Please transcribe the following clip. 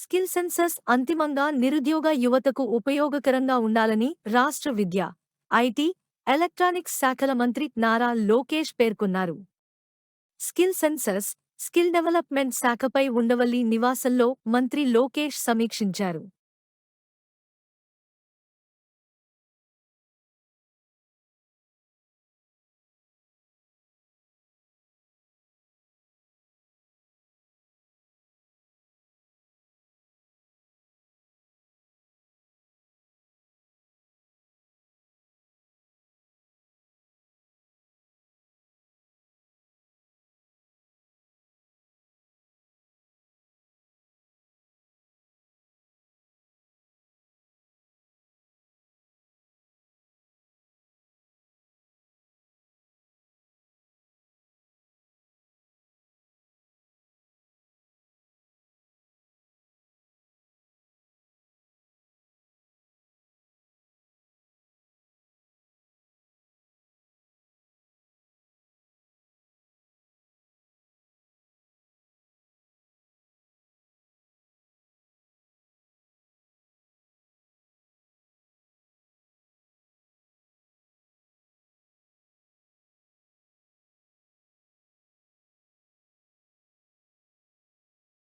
Skill census అంతిమంగా నిరుద్యోగ యువతకు ఉపయోగకరంగా ఉండాలని రాష్ట్ర విద్య ఐటీ ఎలక్ట్రానిక్స్ శాఖల మంత్రి నారా లోకేష్ పేర్కొన్నారు. స్కిల్ సెన్సస్ స్కిల్ డెవలప్మెంట్ శాఖపై ఉండవల్లి నివాసంలో మంత్రి లోకేష్ సమీక్షించారు.